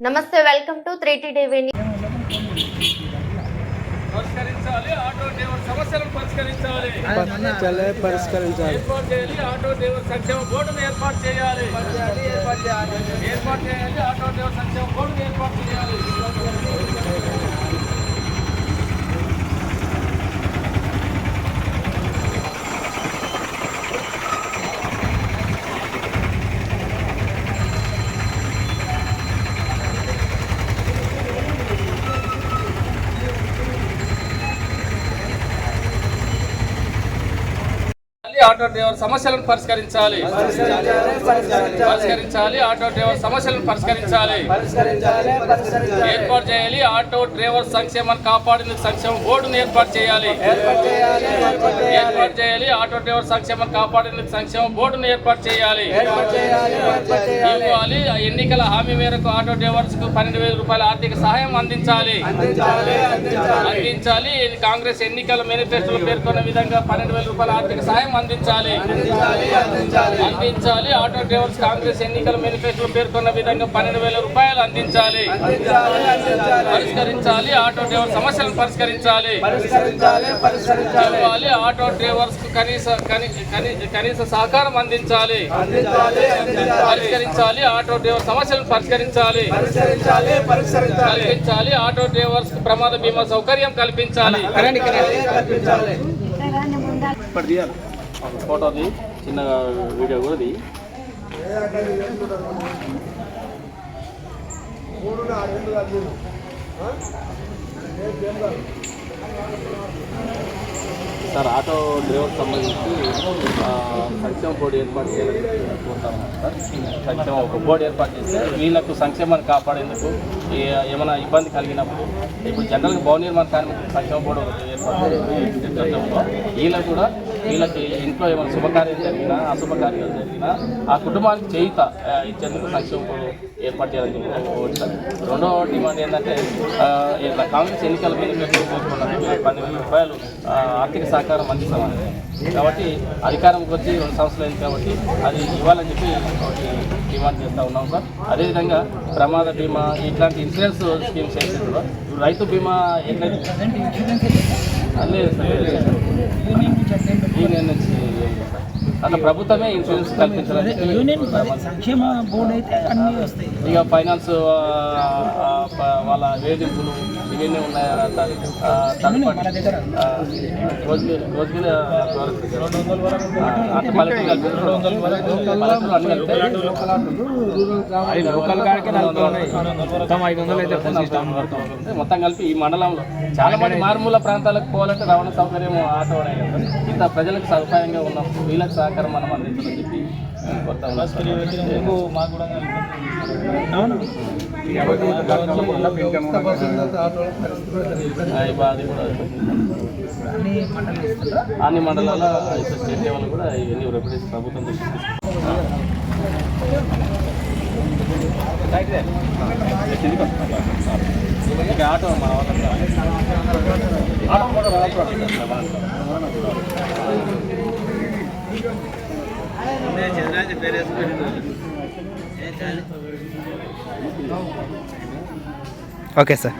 నమస్తే welcome to three T TV పరిష్కరించాలి auto driver సమస్యలను పరిష్కరించాలి. చలే పరిష్కరించాలి. ఏర్పాటు చేయాలి ఆటో డ్రైవర్ సంక్షేమ బోర్డును ఏర్పాటు చేయాలి. ఏర్పాటు చేయాలి ఆటో డ్రైవర్ సంక్షేమ బోర్డును ఏర్పాటు చేయాలి. ఆటో డ్రైవర్ సమస్యలను పరిష్కరించాలి. పరిష్కరించాలి. ఆటో డ్రైవర్ సమస్యలను పరిష్కరించాలి. ఏర్పాటు చేయాలి. ఆటో డ్రైవర్ సంక్షేమాన్ని కాపాడేందుకు సంక్షేమ బోర్డును ఏర్పాటు చేయాలి. ఏర్పాటు చేయాలి. ఆటో డ్రైవర్ సంక్షేమాన్ని కాపాడేందుకు సంక్షేమ బోర్డును ఏర్పాటు చేయాలి. ఇవ్వాలి. ఆ ఎన్నికల హామీ మేరకు ఆటో డ్రైవర్స్కు పన్నెండు వేల రూపాయల ఆర్థిక సహాయం అందించాలి. అందించాలి. కాంగ్రెస్ ఎన్నికల మేనిఫెస్టోలో పేర్కొన్న విధంగా పన్నెండు వేల రూపాయల ఆర్థిక సహాయం అందించాలి. అందించాలి. ఆటో డ్రైవర్స్ కాంగ్రెస్ ఎన్నికల మేనిఫెస్టోలో పేర్కొన్న విధంగా పన్నెండు వేల రూపాయలు అందించాలి. పరిష్కరించాలి. ఆటో డ్రైవర్ సమస్యలను పరిష్కరించాలి. ఇవ్వాలి ఆటో డ్రైవర్స్ కనీస కని- కని- కనీస సహకారం అందించాలి. పరిష్కరించాలి. ఆటో డ్రైవర్ సమస్యలను పరిష్కరించాలి. కల్పించాలి. ఆటో డ్రైవర్స్ ప్రమాద బీమా సౌకర్యం కల్పించాలి. ఫోటోది చిన్న వీడియో కూడా సార్ ఆటో డ్రైవర్ సంబంధించి సంక్షేమ బోర్డు ఏర్పాటు చేయాలని కోరుతాము సార్. సంక్షేమ ఒక బోర్డు ఏర్పాటు చేస్తే వీళ్ళకు సంక్షేమాన్ని కాపాడేందుకు ఏమైనా ఇబ్బంది కలిగినప్పుడు ఇప్పుడు జనరల్గా భవన నిర్మాణ కార్మికులకు సంక్షేమ బోర్డు ఏర్పాటు వీళ్ళకు కూడా వీళ్ళకి ఇంట్లో ఏమైనా శుభకార్యం జరిగినా అశుభకార్యాలు జరిగినా ఆ కుటుంబానికి చేయుత ఇచ్చేందుకు సంక్షేమ బోర్డు ఏర్పాటు చేయాలని చెప్పి ఒకటి రెండవ రెండో డిమాండ్ ఏంటంటే ఇట్లా కాంగ్రెస్ ఎన్నికల మీద పేర్కొన్నట్టు పన్నెండు వేల రూపాయలు ఆర్థిక సహకారం అందిస్తామని. కాబట్టి అధికారంకి వచ్చి రెండు సంవత్సరాలు అయింది కాబట్టి అది ఇవ్వాలని చెప్పి ఒకటి డిమాండ్ చేస్తూ ఉన్నాం సార్. అదేవిధంగా ప్రమాద బీమా ఇట్లాంటి ఇన్సూరెన్స్ స్కీమ్స్ ఏదైతే రైతు బీమా ఎట్లయితే లేదు సార్ లేదు నుంచి అట్లా ప్రభుత్వమే ఇన్సూరెన్స్ కల్పించాలని చెప్పి యూనియన్ సంక్షేమ బోర్డు అయితే అన్నీ వస్తాయి. ఇక ఫైనాన్స్ వాళ్ళ వేధింపులు ఇవన్నీ ఉన్నాయి? మొత్తం కలిపి ఈ మండలంలో చాలా మంది మారుమూల ప్రాంతాలకు పోవాలంటే రవాణా సౌకర్యం ఆటో ఇంత ప్రజలకు సదుపాయంగా ఉన్నప్పుడు వీళ్ళకి సహకారం మనం అందించాలని చెప్పి కొత్త మాకు కూడా అవును. అది కూడా అన్ని మండలాల స్టేట్ లెవెల్ కూడా ఇవన్నీ రెప్యుటేషన్ ప్రభుత్వం ఆటో మన వాళ్ళకి ఆటో ఓకే సార్.